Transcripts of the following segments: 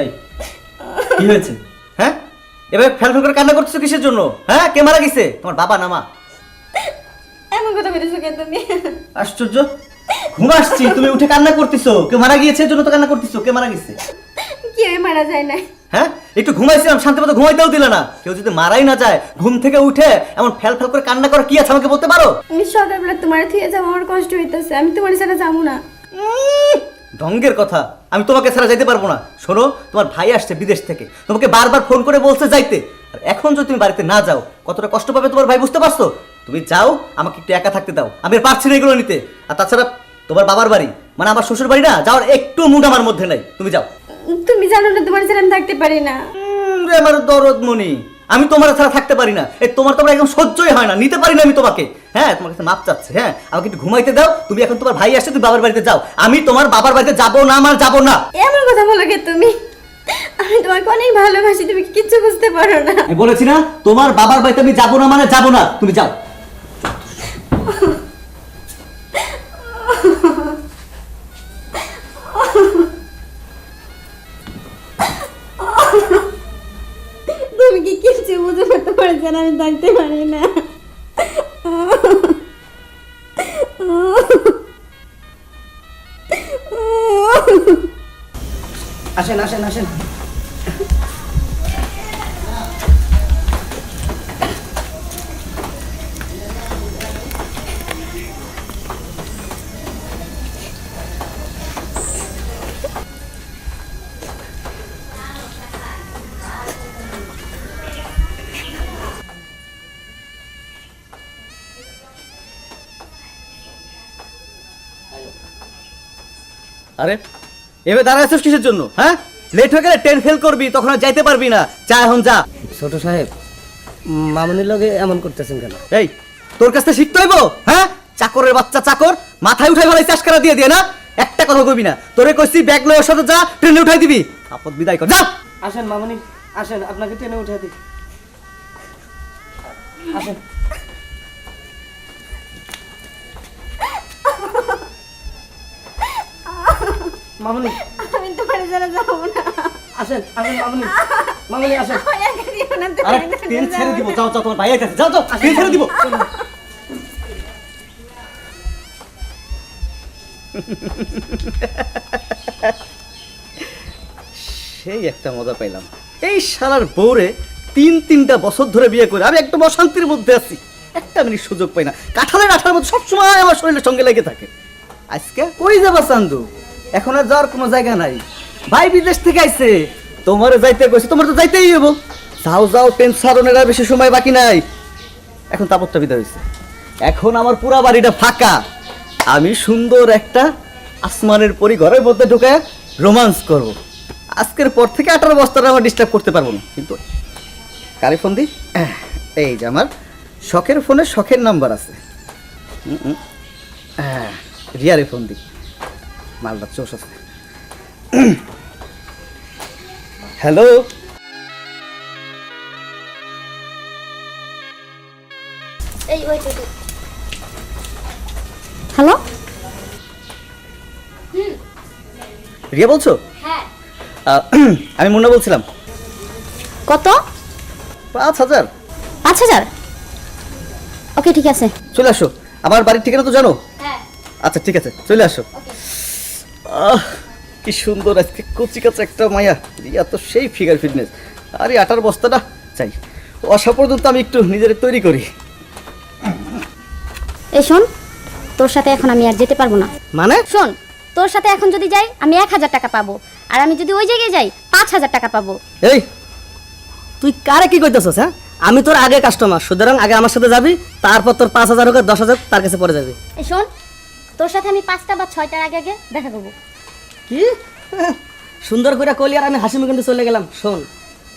এই কি হয়েছে? হ্যাঁ? এবার ফেল ফেল করে কান্না করতেছো কিসের জন্য? হ্যাঁ? কে মারা গেছে? তোমার বাবা না মা? এমন কথা বলেছ কেন তুমি? আশ্চর্য। ঘুম আসছি তুমি উঠে কান্না করতেছো। কেউ মারা গিয়েছে জন্য তো কান্না করতেছো। কে মারা গেছে? কি মারা যায় না হ্যাঁ? একটু ঘুমাইছিলাম শান্তি মতো ঘুমাইতেও দিলে না। কেউ যদি মারাই না যায় ঘুম থেকে উঠে এমন ফেল ফেল করে কান্না করা কি আছে আমাকে বলতে পারো? আমি সকালবেলা তোমার থেকে যাব আমার কষ্ট হইতেছে। আমি তোমার যাব না। ঢঙ্গের কথা। আমি তোমাকে ছাড়া যাইতে পারব না। শোনো তোমার ভাই আসছে বিদেশ থেকে। তোমাকে বারবার ফোন করে বলছে যাইতে। আর এখন যদি তুমি বাড়িতে না যাও কতটা কষ্ট পাবে তোমার ভাই বুঝতে পারছ? তুমি যাও আমাকে একটু একা থাকতে দাও। আমি পারছি না এগুলো নিতে। আর তাছাড়া তোমার বাবার বাড়ি? মানে আমার শ্বশুর বাড়ি না? যাওয়ার একটু মুড আমার মধ্যে নাই। তুমি যাও। তুমি জানো না তোমার সাথে আমি থাকতে পারি না। রে আমার দরদ মনি আমি তোমার ছাড়া থাকতে পারি না। এই তোমার তোমার একদম সহ্যই হয় না। নিতে পারি না আমি তোমাকে। হ্যাঁ তোমার কাছে মাপ চাচ্ছে হ্যাঁ? আমাকে একটু ঘুমাইতে দাও। তুমি এখন তোমার ভাই আসছে তুমি বাবার বাড়িতে যাও। আমি তোমার বাবার বাড়িতে যাব না আমার যাব না। এমন কথা বলো কে তুমি? আমি তোমাকে অনেক ভালোবাসি তুমি কিচ্ছু বুঝতে পারো না। আমি বলেছি না তোমার বাবার বাড়িতে আমি যাব না মানে যাব না। তুমি যাও। না আমি থাকতে পারি না। আসেন আসেন আসেন। এবার দাঁড়ায় আছিস কিসের জন্য হ্যাঁ? লেট হয়ে গেলে ট্রেন ফেল করবি তখন আর যাইতে পারবি না। চা এখন যা। ছোট সাহেব মামুনির লগে এমন করতেছেন কেন? এই তোর কাছে শিখতে হইব হ্যাঁ? চাকরের বাচ্চা চাকর মাথায় উঠাই ভালো চাষ করা দিয়ে দিয়ে না? একটা কথা কইবি না। তোরে কইছি ব্যাগ লয়ে ওর সাথে যা ট্রেনে উঠাই দিবি। আপদ বিদায় কর যা। আসেন মামুনি আসেন আপনাকে টেনে উঠে দিই। আসেন। মামুনি। আমি তোমার যাব না। আসেন আসেন মামুনি। মামুনি আসেন। আরে ছেড়ে দিব যাও যাও তোমার ভাই যাও যাও ছেড়ে দিব। সেই একটা মজা পাইলাম। এই শালার বউরে তিন তিনটা বছর ধরে বিয়ে করে আমি একদম অশান্তির মধ্যে আছি। একটা মিনিট সুযোগ পাই না। কাঁঠালের আঠার মধ্যে সবসময় আমার শরীরের সঙ্গে লেগে থাকে। আজকে কই যাবা চান্দু? এখন আর যাওয়ার কোনো জায়গা নাই। ভাই বিদেশ থেকে আইছে। তোমার যাইতে কইছে, তোমার তো যাইতেই হইব। যাও যাও টেনশনের আর বেশি সময় বাকি নাই। এখন তাপরটা বিদায় হয়েছে এখন আমার পুরা বাড়িটা ফাঁকা। আমি সুন্দর একটা আসমানের পরি ঘরের মধ্যে ঢুকে রোমান্স করব। আজকের পর থেকে আঠারো বস্তাটা আমার ডিস্টার্ব করতে পারব না। কিন্তু কারে ফোন দি এই যে আমার শখের ফোনে শখের নাম্বার আছে। রিয়ারে ফোন দি মালদা চোষ আছে হ্যালো? হ্যালো? রিয়া বলছো? হ্যাঁ। আমি মুন্না বলছিলাম। কত? পাঁচ হাজার। পাঁচ হাজার? ওকে ঠিক আছে। চলে আসো। আমার বাড়ির ঠিকানা তো জানো? হ্যাঁ। আচ্ছা ঠিক আছে। চলে আসো। আহ কি সুন্দর আজকে কচি কাছে একটা মায়া। রিয়া তো সেই ফিগার ফিটনেস আরে আটার বস্তাটা চাই। আসা পর্যন্ত আমি একটু নিজের তৈরি করি। এই শোন তোর সাথে এখন আমি আর যেতে পারব না। মানে? শোন তোর সাথে এখন যদি যাই আমি এক হাজার টাকা পাবো। আর আমি যদি ওই জায়গায় যাই পাঁচ হাজার টাকা পাবো। এই তুই কারে কি কইতেছস হ্যাঁ? আমি তোর আগে কাস্টমার সুতরাং আগে আমার সাথে যাবি তারপর তোর পাঁচ হাজার হোক দশ হাজার তার কাছে পড়ে যাবি। এই শোন তোর সাথে আমি পাঁচটা বা ছয়টার আগে আগে দেখা করব। কি? সুন্দর করে কলি আর আমি হাসি মুখে চলে গেলাম, শোন।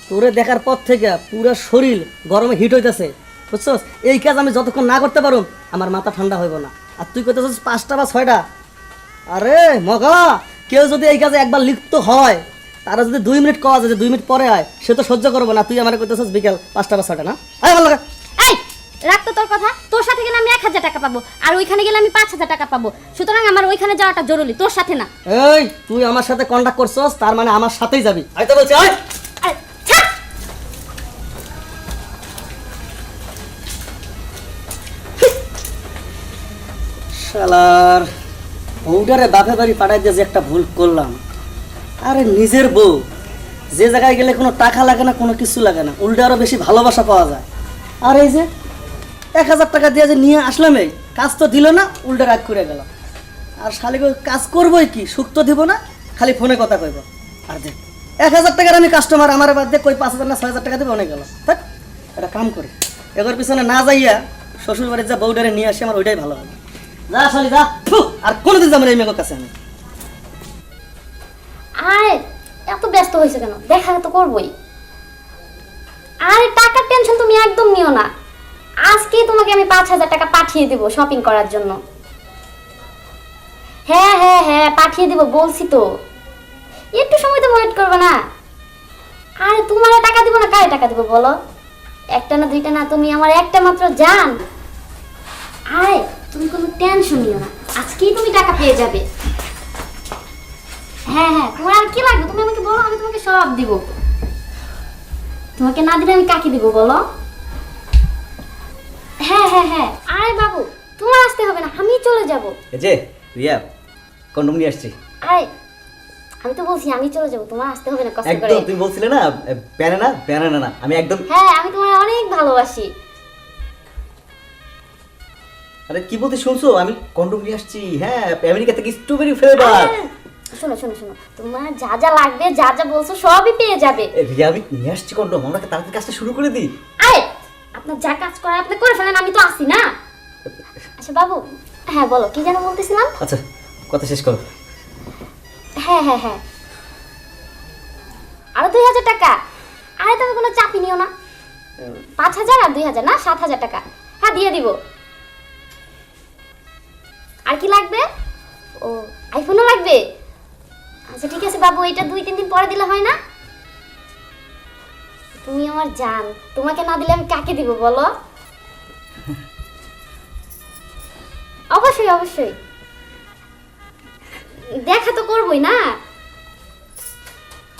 তোরে দেখার পর থেকে পুরো শরীর গরমে হিট হইতেছে, বুঝছস? এই কাজ আমি যতক্ষণ না করতে পারো আমার মাথা ঠান্ডা হইব না। আর তুই কইতেছিস পাঁচটা বা ছয়টা? আরে, মগা! কেউ যদি এই কাজে একবার লিপ্ত হয়, তারা যদি দুই মিনিট কওয়া যায় যে দুই মিনিট পরে আয়, সে তো সহ্য করব না। তুই আমার করতেছিস বিকেল পাঁচটা বা ছয়টা, না? আয় ভালো লাগা এই রাখ তো তোর কথা। তোর সাথে গেলে আমি এক হাজার টাকা পাবো আর ওইখানে গেলে আমি পাঁচ হাজার টাকা পাবো। সুতরাং আমার ওইখানে যাওয়াটা জরুরি তোর সাথে না। এই তুই আমার সাথে কন্ট্যাক্ট করছস তার মানে আমার সাথেই যাবি। তো বলছি আয়। শালার বউটারে বাপে বাড়ি পাঠাই দিয়ে যে একটা ভুল করলাম। আরে নিজের বউ যে জায়গায় গেলে কোনো টাকা লাগে না কোনো কিছু লাগে না উল্টে আরও বেশি ভালোবাসা পাওয়া যায়। আর এই যে এক হাজার টাকা দিয়ে যে নিয়ে আসলাম এই, কাজ তো দিল না, উল্টে রাগ করে গেল। আর শালি কাজ করবোই কি? সুখ তো দিব না, খালি ফোনে কথা কইব। আর দেখ, এক হাজার টাকার আমি কাস্টমার আমার বাদ দিয়ে কই পাঁচ হাজার না ছয় হাজার টাকা দেবে, অনেক গেল। থাক এটা কাম করে। এগোর পিছনে না যাইয়া শ্বশুর বাড়ির যা বউডারে নিয়ে আসি, আমার ওইটাই ভালো হবে। যা শালি, যা আর কোনোদিন যাব না এই মেয়ের কাছে আমি। আরে, এত ব্যস্ত হয়েছে কেন? দেখা তো করবোই। আরে, টাকার টেনশন তুমি একদম নিও না। আজকেই তোমাকে আমি পাঁচ হাজার টাকা পাঠিয়ে দেবো শপিং করার জন্য। হ্যাঁ হ্যাঁ হ্যাঁ পাঠিয়ে দেবো, বলছি তো। একটু সময় তো ওয়েট করবে না। আরে তোমার টাকা দিব না, কারে টাকা দিব বলো? একটা না, দুইটা না, তুমি আমার একটা মাত্র জান। আরে, তুমি কোনো টেনশন নিও না, আজকেই তুমি টাকা পেয়ে যাবে। হ্যাঁ হ্যাঁ তোমার আর কি লাগবে? তুমি আমাকে বলো, আমি তোমাকে সব দিব। তোমাকে না দিলে আমি কাকে দিব বলো? হ্যাঁ হ্যাঁ হ্যাঁ। আরে বাবু তোমার আসতে হবে না আমি চলে যাব। এই যে রিয়া কন্ডম নিয়ে আসছি। আরে আমি তো বলছি আমি চলে যাব তোমার আসতে হবে না কষ্ট করে। একদম তুমি বলছিলে না ব্যানানা ব্যানানা না আমি একদম হ্যাঁ আমি তোমার অনেক ভালোবাসি। আরে কি বলতে শুনছো? আমি কন্ডম নিয়ে আসছি হ্যাঁ আমেরিকা থেকে স্ট্রবেরি ফ্লেভার শোনো শোনো শোনো তোমার যা যা লাগবে যা যা বলছো সবই পেয়ে যাবে। রিয়া আমি নিয়ে আসছি কন্ডম আমরা তাড়াতাড়ি কাজটা শুরু করে দিই। আপনার যা কাজ করার আপনি করে ফেলেন আমি তো আসি না? আচ্ছা বাবু হ্যাঁ বলো কি যেন বলতেছিলাম? আচ্ছা কথা শেষ করো। হ্যাঁ হ্যাঁ হ্যাঁ। আরও দুই হাজার টাকা? আরে তুমি কোনো চাপই নিও না। পাঁচ হাজার আর দুই হাজার না? সাত হাজার টাকা। হ্যাঁ দিয়ে দিব। আর কি লাগবে? ও আইফোনও লাগবে? আচ্ছা ঠিক আছে বাবু এটা দুই তিন দিন পরে দিলে হয় না? তুমি আমার জান তোমাকে না দিলে আমি কাকে দিব বলো? অবশ্যই অবশ্যই। দেখা তো করবোই না?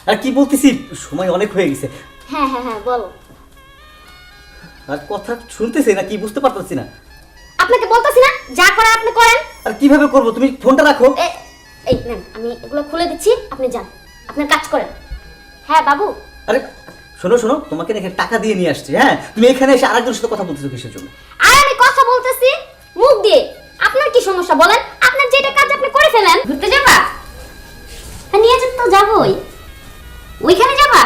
আর কি বলতেছি? সময় অনেক হয়ে গেছে। হ্যাঁ হ্যাঁ হ্যাঁ বলো। আর কথা শুনতেছি না কি বুঝতে পারতেছি না। আপনাকে বলতেছি না যা করার আপনি করেন। আর কীভাবে করব? তুমি ফোনটা রাখো। এই নেন আমি এগুলো খুলে দিচ্ছি আপনি যান। আপনার কাজ করেন। হ্যাঁ বাবু। আরে শোনো শোনো, তোমাকে এখানে টাকা দিয়ে নিয়ে আসছি হ্যাঁ? তুমি এখানে এসে আরেকজনের সাথে কথা বলতেছো কিসের জন্য? আর আমি কথা বলতেছি, মুখ দিয়ে। আপনার কি সমস্যা বলেন? আপনার যেটা কাজ আপনি করে ফেলেন। ঘুরতে যাবা? হ্যাঁ নিয়ে যেতে তো যাবই। ওইখানে যাবা?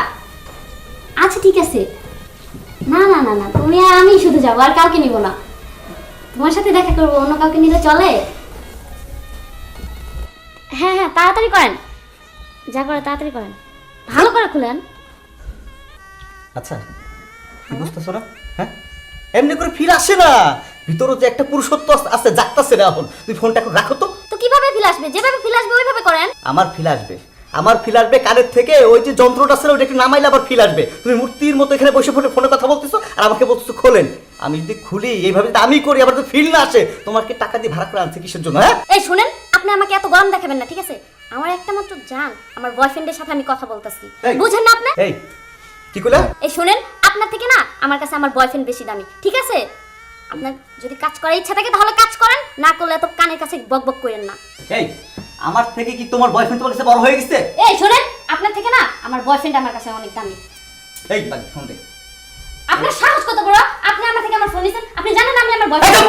আচ্ছা ঠিক আছে। না না না না, তুমি আর আমি শুধু যাব, আর কাউকে নিব না। তোমার সাথে দেখা করব, অন্য কাউকে নিলে চলে? হ্যাঁ হ্যাঁ তাড়াতাড়ি করেন। যা করে তাড়াতাড়ি করেন। ভালো করে খুলেন। আচ্ছা কি বুঝতেছো না? হ্যাঁ? এমনি করে ফিরে আসে না। ভিতরে যে একটা পুরুষত্ব আছে জাগতাছে না এখন। তুমি ফোনটা এখন রাখো তো। তো কীভাবে ফিল আসবে? যেভাবে ফিল আসবে ওইভাবে করেন। আমার ফিল আসবে। আমার ফিল আসবে কানের থেকে ওই যে যন্ত্রটা ছিল ওইটা একটু নামাইলে আবার ফিল আসবে। তুমি মূর্তির মতো এখানে বসে ফোনে ফোনে কথা বলতেছো আর আমাকে বলতেছো খোলেন আমি যদি খুলি এইভাবে যদি আমি করি আবার তো ফিল না আসে তোমাকে টাকা দিয়ে ভাড়া করে আনছে কিসের জন্য হ্যাঁ? এই শুনেন আপনি আমাকে এত গরম দেখাবেন না ঠিক আছে? আমার একটা মাত্র জান আমার বয়ফ্রেন্ডের সাথে আমি কথা বলতেছি। বুঝেন না আপনি? এই কি করলে এই শুনেন আপনার থেকে না আমার কাছে আমার বয়ফ্রেন্ড বেশি দামি ঠিক আছে? আপনার যদি কাজ করার ইচ্ছা থাকে তাহলে কাজ করেন না করলে এত কানের কাছে বক বক করেন না। এই আমার থেকে কি তোমার বয়ফ্রেন্ড তোমার কাছে বড় হয়ে গেছে? এই শুনেন আপনার থেকে না আমার বয়ফ্রেন্ড আমার কাছে অনেক দামি। এই বাড়ি ফোন দে আপনার সাহস কত বড়? আপনি আমার থেকে আমার ফোন নিছেন আপনি জানেন আমি আমার বয়ফ্রেন্ড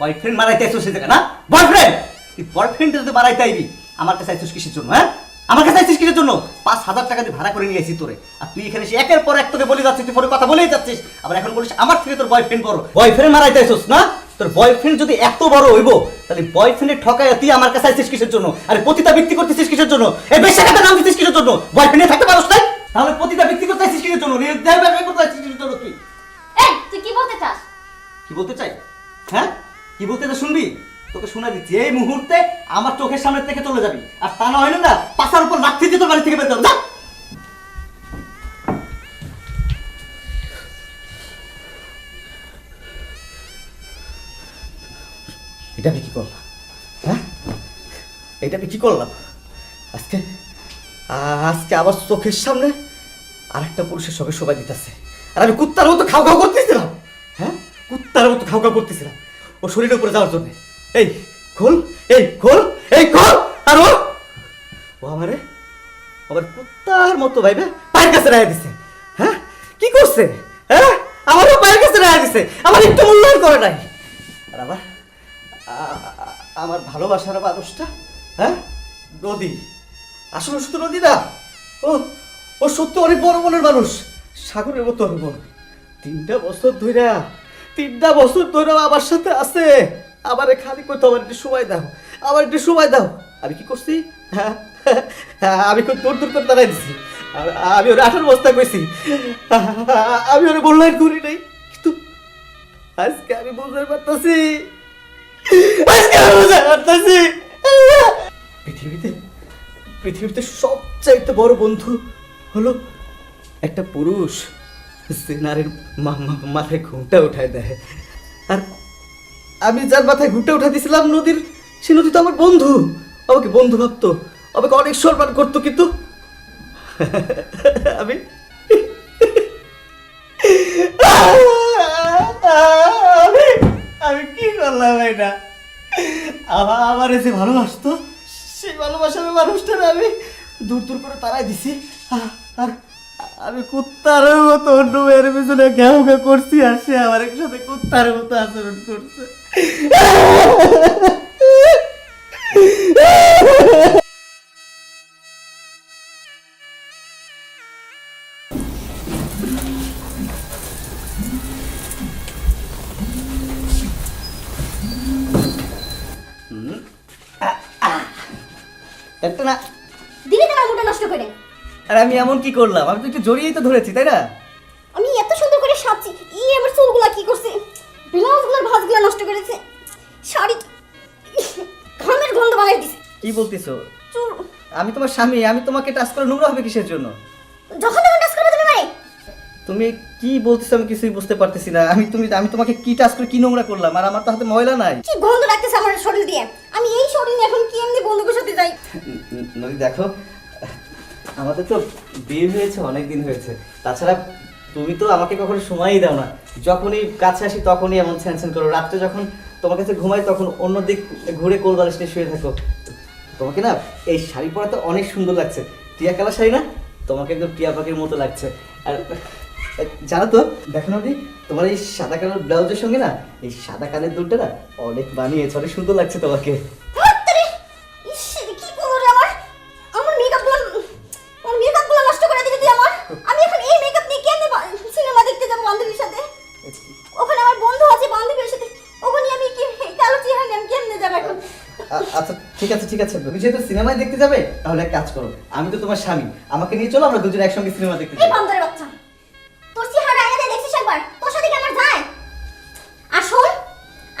বয়ফ্রেন্ড মারাইতে আইছো সে জায়গা না? বয়ফ্রেন্ড তুই বয়ফ্রেন্ড যদি মারাইতে আইবি আমার কাছে আইছিস কিসের জন্য হ্যাঁ? আমার কাছে আইছিস কিসের জন্য? পাঁচ হাজার টাকা দিয়ে ভাড়া করে নিয়ে আসি তোরে। আর তুই এখানে এসে একের পর এক তোকে বলে যাচ্ছিস তুই ফোনে কথা বলেই যাচ্ছিস। আবার এখন বলিস আমার থেকে তোর বয়ফ্রেন্ড বড়। বয়ফ্রেন্ড মারাইতে আইছিস না? তোর বয়ফ্রেন্ড যদি এত বড় হইবো তাহলে বয়ফ্রেন্ডের ঠকায় তুই আমার কাছে আইছিস কিসের জন্য? আরে পতিতা বিক্রি করতেছিস কিসের জন্য? এই বেশা টাকা নাম দিছিস কিসের জন্য? বয়ফ্রেন্ডে থাকতে পারোস না তাহলে পতিতা বিক্রি করতে আইছিস কিসের জন্য? নির্দেহ ব্যবসা করতে আইছিস কিসের জন্য তুই? এই তুই কি বলতে চাস? কি বলতে চাই? হ্যাঁ? কি বলতে চাই শুনবি? তোকে শুনে দিচ্ছি, এই মুহূর্তে আমার চোখের সামনে থেকে চলে যাবি। আর তা না হইলে না, পাশার উপর লাথি দিয়ে তোর বাড়ি থেকে বের এটা আমি কি করলাম? হ্যাঁ? এটা আমি কি করলাম? আজকে আজকে আবার চোখের সামনে আরেকটা পুরুষের সঙ্গে শোভা দিতেছে। আর আমি কুত্তার মতো খাও খাও করতেছিলাম। হ্যাঁ? কুত্তার মতো খাও খাও করতেছিলাম। ও শরীরের উপরে যাওয়ার জন্য। এই, খোল এই খোল এই, খোল, আর ও। ও আমারে আবার কুত্তার মতো ভাইবে, পায়ের কাছে রাখা দিছে। হ্যাঁ? কি করছে? হ্যাঁ? আমারও পায়ের কাছে রাখা দিছে। আমার একটু মূল্যায়ন করে নাই। আর আবার আমার ভালোবাসার মানুষটা হ্যাঁ? নদী। আসলে শুধু নদী না। ও ও সত্য অনেক বড় মনের মানুষ। সাগরের মতো তিনটা বছর ধইরা, তিনটা বছর ধরে আমার সাথে আছে। আমার খালি করতে আমার একটু সময় দাও। আমার একটু সময় দাও। আমি কি করছি? হ্যাঁ হ্যাঁ, আমি খুব দূর দূর করে দাঁড়াই দিছি। আমি ওর আঠার বস্তা কইছি। আমি ওর মূল্যায়ন করি নাই। কিন্তু আজকে আমি বুঝতে পারতাছি। আজকে আমি বুঝতে পারতাছি। পৃথিবীতে পৃথিবীতে সবচাইতে বড় বন্ধু হলো একটা পুরুষ। যে নারীর মাথায় ঘুমটা উঠায় দেয়। আমি যার মাথায় ঘুমটা উঠাই দিয়েছিলাম নদীর, সে নদী তো আমার বন্ধু। আমাকে বন্ধু ভাবতো। আমাকে অনেক সম্মান করতো কিন্তু। আমি আমি আমি কি করলাম এটা? আমার আমার যে ভালোবাসতো, সেই ভালোবাসার মানুষটার আমি দূর দূর করে তারাই দিছি। আর আমি কুত্তার মতো অন্য মেয়ের পিছনে ঘেউ করছি আর সে আমার সাথে কুত্তার মতো আচরণ করছে। একটা না। দিলে তোমার মুটা নষ্ট করে আর আমি এমন কি করলাম? আমি তো একটু জড়িয়েই তো ধরেছি তাই না? বলতেছো? আমি তোমার স্বামী আমি তোমাকে টাচ করে নোংরা হবে কিসের জন্য? যখন তখন টাচ করবে তুমি মানে? তুমি কি বলতেছো আমি কিছুই বুঝতে পারতেছি না। আমি তুমি আমি তোমাকে কি টাচ করে কি নোংরা করলাম? আর আমার তো হাতে ময়লা নাই। কি গন্ধ লাগতেছে আমার শরীর দিয়ে? আমি এই শরীর নিয়ে এখন কি এমনি বন্ধুদের সাথে যাই? নদী দেখো আমাদের তো বিয়ে হয়েছে অনেক দিন হয়েছে। তাছাড়া তুমি তো আমাকে কখনো সময়ই দাও না। যখনই কাছে আসি তখনই এমন ছ্যান করো। রাত্রে যখন তোমার কাছে ঘুমাই তখন অন্য দিক ঘুরে কোল বালিশ নিয়ে শুয়ে থাকো। তোমাকে না এই শাড়ি পরাতে অনেক সুন্দর লাগছে। টিয়া কালার শাড়ি না? তোমাকে একদম টিয়া পাখির মতো লাগছে। আর জানো তো, দেখো না তোমার এই সাদা কালার ব্লাউজের সঙ্গে না, এই সাদা কালের দুলটা না অনেক বানিয়েছে, অনেক সুন্দর লাগছে তোমাকে। ঠিক আছে ঠিক আছে। তুমি যেহেতু সিনেমায় দেখতে যাবে তাহলে এক কাজ করো। আমি তো তোমার স্বামী। আমাকে নিয়ে চলো আমরা দুজন একসঙ্গে সিনেমা দেখতে যাই। বান্দরের বাচ্চা। তোর চেহারা আয়নাতে দেখছিস একবার? তোর সাথে কি আমার যায়? আর শোন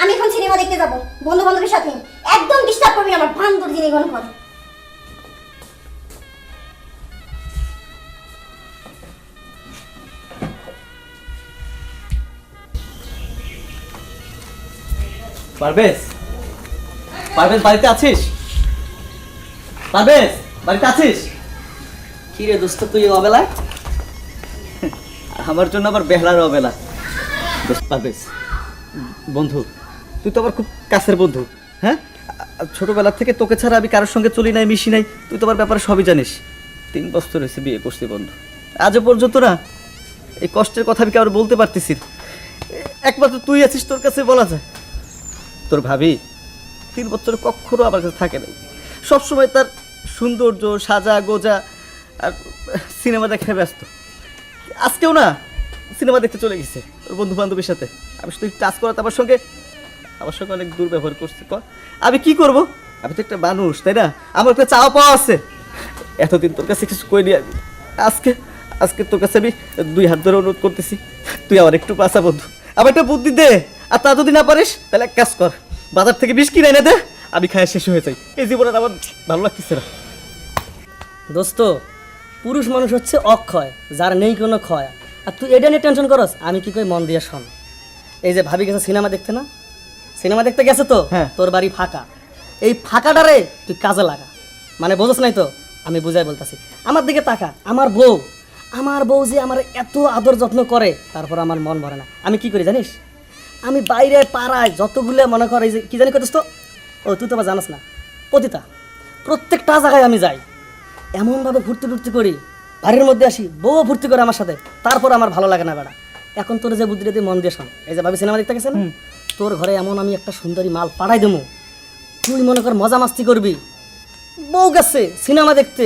আমি এখন সিনেমা দেখতে যাব বন্ধু বান্ধবের সাথে। একদম ডিস্টার্ব করবি আমার বান্দর জিনিস গণ কর। পারবেশ পারবেশ বাড়িতে আছিস? পারবেশ বাড়িতে আছিস? কি রে দোস্ত তুই এই অবেলায় আমার জন্য আবার বেহলার অবেলা। দোস্ত পারবেশ বন্ধু তুই তো আমার খুব কাছের বন্ধু হ্যাঁ? ছোটবেলা থেকে তোকে ছাড়া আমি কারোর সঙ্গে চলি নাই মিশি নাই তুই তো আমার ব্যাপারে সবই জানিস। তিন বছর হয়েছে বিয়ে করছি বন্ধু। আজও পর্যন্ত না এই কষ্টের কথা আমি কারোর বলতে পারতেছি? একমাত্র তুই আছিস তোর কাছে বলা যায়। তোর ভাবি তিন বছর কখনো আমার কাছে থাকে নাই। সবসময় তার সৌন্দর্য, সাজা, গোজা, আর সিনেমা দেখে ব্যস্ত। আজকেও না, সিনেমা দেখতে চলে গেছে ওর বন্ধু বান্ধবের সাথে। আমি শুধু টাচ করাতে আমার সঙ্গে আমার সঙ্গে অনেক দুর্ব্যবহার করছে। কর আমি কি করব? আমি তো একটা মানুষ, তাই না? আমার একটা চাওয়া পাওয়া আছে। এতদিন তোর কাছে কিছু কই নি আমি। আজকে আজকে তোর কাছে আমি দুই হাত ধরে অনুরোধ করতেছি। তুই আমার একটু পাশা বন্ধু। আমার একটা বুদ্ধি দে। আর তা যদি না পারিস, তাহলে এক কাজ কর। বাজার থেকে বিষ কিনে এনে দে। আমি খায় শেষ হয়ে যাই। এই জীবনে আমার ভালো লাগতেছে না। দোস্ত পুরুষ মানুষ হচ্ছে অক্ষয় যার নেই কোনো ক্ষয়। আর তুই এটা নিয়ে টেনশন করস? আমি কি কই মন দিয়ে শোন। এই যে ভাবি গেছে সিনেমা দেখতে না? সিনেমা দেখতে গেছে তো? হ্যাঁ। তোর বাড়ি ফাঁকা। এই ফাঁকাটারে তুই কাজে লাগা। মানে বোঝস নাই তো? আমি বুঝাই বলতাছি। আমার দিকে তাকা। আমার বউ। আমার বউ যে আমার এত আদর যত্ন করে তারপর আমার মন ভরে না। আমি কি করি জানিস? আমি বাইরে পাড়ায় যতগুলো মনে কর এই যে কি জানি করতেছ তো? ও তুই তো আবার জানাস না। পতিতা। প্রত্যেকটা জায়গায় আমি যাই। এমনভাবে ঘুরতে টুরতে করি বাড়ির মধ্যে আসি বউ ভর্তি করে আমার সাথে তারপর আমার ভালো লাগে না বেড়া। এখন তোর যে বুদ্ধিটা দিয়ে মন দিয়ে শোন এই যে ভাবি সিনেমা দেখতে গেছে না? তোর ঘরে এমন আমি একটা সুন্দরী মাল পাঠাই দেবো। তুই মনে কর মজা মাস্তি করবি। বউ গেছে সিনেমা দেখতে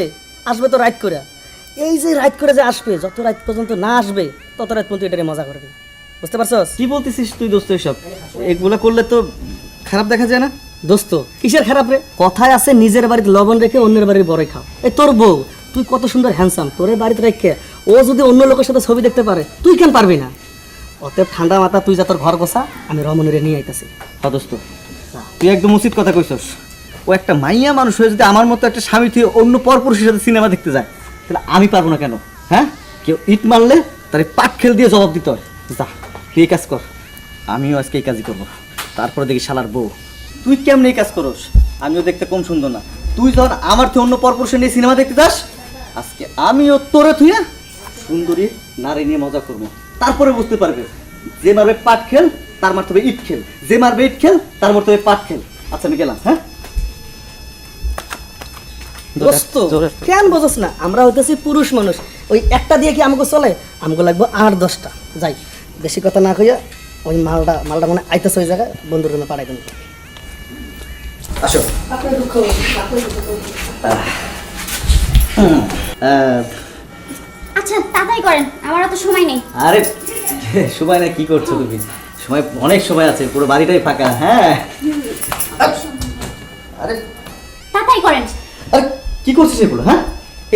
আসবে তো রাইট করে। এই যে রাইট করে যে আসবে যত রাত পর্যন্ত না আসবে তত রাত পর্যন্ত এটা মজা করবি। বুঝতে পারছস? কি বলতেছিস তুই দোস্ত এসব? এগুলো করলে তো খারাপ দেখা যায় না? দোস্ত, কিসের খারাপ রে? কথায় আছে নিজের বাড়িতে লবণ রেখে অন্যের বাড়ির বড়ই খাও। এই তোর বউ, তুই কত সুন্দর হ্যান্ডসাম তোর বাড়িতে রেখে ও যদি অন্য লোকের সাথে ছবি দেখতে পারে, তুই কেন পারবি না? অতএব ঠান্ডা মাথা, তুই যা তোর ঘর গোসা আমি রমণীরে নিয়ে আইতাছি। হ্যাঁ দোস্ত। তুই একদম উচিত কথা কইছস। ও একটা মাইয়া মানুষ হয়ে যদি আমার মতো একটা স্বামী তুই অন্য পরপুরুষের সাথে সিনেমা দেখতে যায়, তাহলে আমি পারব না কেন? হ্যাঁ? কেউ ইট মারলে তার পাট খেল দিয়ে জবাব দিতে হয়। যা, তুই এই কাজ কর। আমিও আজকে এই কাজই করব। তারপরে দেখি শালার বউ। তুই কেমন এই কাজ করস? আমিও দেখতে কম সুন্দর না। তুই যখন আমার থেকে অন্য পরপুরুষের নিয়ে সিনেমা দেখতে যাস আজকে আমিও তোরে তুই না সুন্দরী নারী নিয়ে মজা করব। তারপরে বুঝতে পারবে যে মারবে পাট খেল তার মারতে হবে ইট খেল। যে মারবে ইট খেল তার মারতে হবে পাট খেল। আচ্ছা আমি গেলাম হ্যাঁ? দোস্ত। কেন বোঝস না? আমরা হইতেছি পুরুষ মানুষ। ওই একটা দিয়ে কি আমাকে চলে? আমাকে লাগবে আট দশটা। যাই বেশি কথা না কইয়া ওই মালটা মালটা মানে আইতেছে ওই জায়গায় বন্ধুর রুমে দেন। আসো। আচ্ছা তাড়াতাড়ি করেন আমার অত সময় নেই। আরে সময় না কি করছ তুমি? সময় অনেক সময় আছে পুরো বাড়িটাই ফাঁকা হ্যাঁ? আরে। তাড়াতাড়ি করেন। আরে কি করছিস এগুলো হ্যাঁ?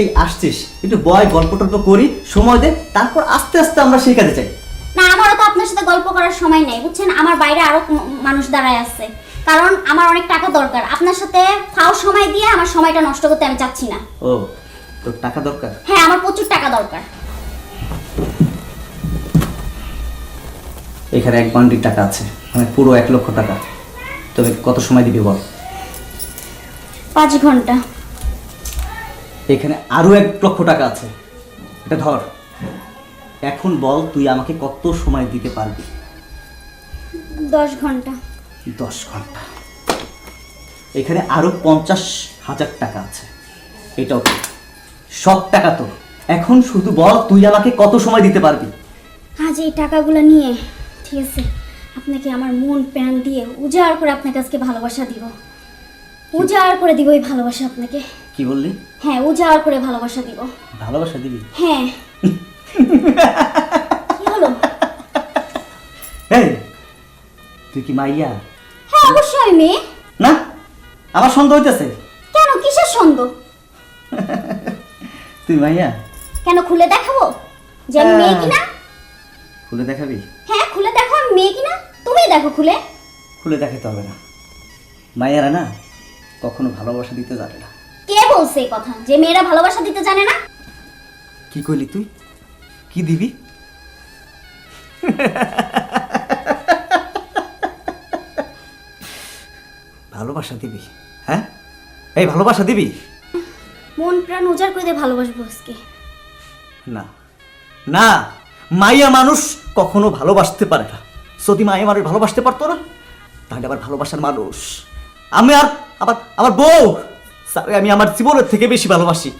এই আসছিস। একটু বয় গল্প টল্প করি সময় দে তারপর আস্তে আস্তে আমরা সেই কাজে চাই। না আমারও তো আপনার সাথে গল্প করার সময় নেই বুঝছেন? আমার বাইরে আরও মানুষ দাঁড়ায় আছে। কারণ আমার অনেক টাকা দরকার। আপনার সাথে ফাও সময় দিয়ে আমার সময়টা নষ্ট করতে আমি চাচ্ছি না। ও তোর টাকা দরকার? হ্যাঁ আমার প্রচুর টাকা দরকার। এখানে এক বান্ডির টাকা আছে মানে পুরো এক লক্ষ টাকা। তবে কত সময় দিবি বল? পাঁচ ঘণ্টা। এখানে আরও এক লক্ষ টাকা আছে। এটা ধর এখন বল তুই আমাকে কত সময় দিতে পারবি? দশ ঘণ্টা। দশ ঘণ্টা। এখানে আরও পঞ্চাশ হাজার টাকা আছে। এটাও তোর। সব টাকা তো। এখন শুধু বল তুই আমাকে কত সময় দিতে পারবি? আজ এই টাকাগুলো নিয়ে ঠিক আছে? আপনাকে আমার মন প্যান দিয়ে উজাড় করে আপনাকে আজকে ভালোবাসা দিব। উজাড় করে দিব এই ভালোবাসা আপনাকে। কি বললি? হ্যাঁ উজাড় করে ভালোবাসা দিব। ভালোবাসা দিবি? হ্যাঁ। কি হলো? এই তুই কি মাইয়া? অবশ্যই আমি মেয়ে? না আমার সন্দেহ হইতেছে। কেন? কিসের সন্দেহ? তুই মাইয়া। কেন খুলে দেখাবো? যে আমি মেয়ে কিনা? খুলে দেখাবি? হ্যাঁ খুলে দেখো আমি মেয়ে কিনা। তুমি দেখো খুলে। খুলে দেখাতে হবে না। মাইয়ারা না কখনো ভালোবাসা দিতে জানে না। কে বলছে এই কথা? যে মেয়েরা ভালোবাসা দিতে জানে না? কি কইলি তুই? কি দিবি? ভালোবাসা দিবি হ্যাঁ? এই ভালোবাসা দিবি? মন প্রাণ উজাড় করে দিয়ে ভালোবাসবো আজকে। না না মাইয়া মানুষ কখনো ভালোবাসতে পারে না। যদি মাইয়া মানুষ ভালোবাসতে পারতো না তাহলে আবার ভালোবাসার মানুষ। আমি আর আবার আমার বউ স্যার আমি আমার জীবনের থেকে বেশি ভালোবাসি।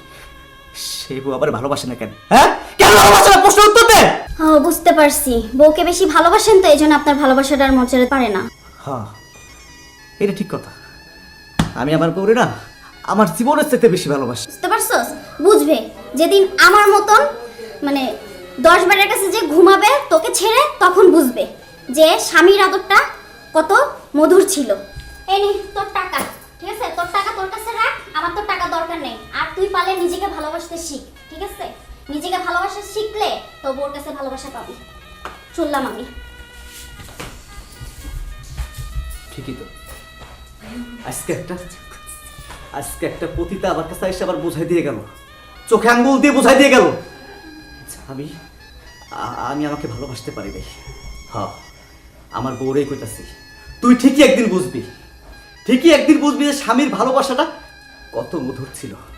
সেই বউ আবার ভালোবাসে না কেন হ্যাঁ? কেন ভালোবাসে না? প্রশ্ন উত্তর দে। ও বুঝতে পারছি। বউকে বেশি ভালোবাসেন তো এই জন্য আপনার ভালোবাসাটা আর মর্যাদা পারে না। হ্যাঁ এটা ঠিক কথা। আমি আমার বউরে না আমার জীবনের চাইতে বেশি ভালোবাসি। বুঝতে পারছস? বুঝবে। যেদিন আমার মতন মানে দশ বারের কাছে যে ঘুমাবে তোকে ছেড়ে তখন বুঝবে যে স্বামীর আদরটা কত মধুর ছিল। এই নি তোর টাকা ঠিক আছে? তোর টাকা তোর কাছে রাখ আমার তোর টাকা দরকার নেই। আর তুই পারলে নিজেকে ভালোবাসতে শিখ ঠিক আছে? নিজেকে ভালোবাসা শিখলে তো ওর কাছে ভালোবাসা পাবি। চললাম আমি। ঠিকই তো। আজকে একটা আজকে একটা পতিতা আমার কাছে এসে আবার বোঝাই দিয়ে গেল। চোখে আঙ্গুল দিয়ে বোঝাই দিয়ে গেল। আচ্ছা, আমি আমি আমাকে ভালোবাসতে পারি নাই। হ্যাঁ আমার বউরেই কইতাছি তুই ঠিকই একদিন বুঝবি। ঠিকই একদিন বুঝবি যে স্বামীর ভালোবাসাটা কত মধুর ছিল।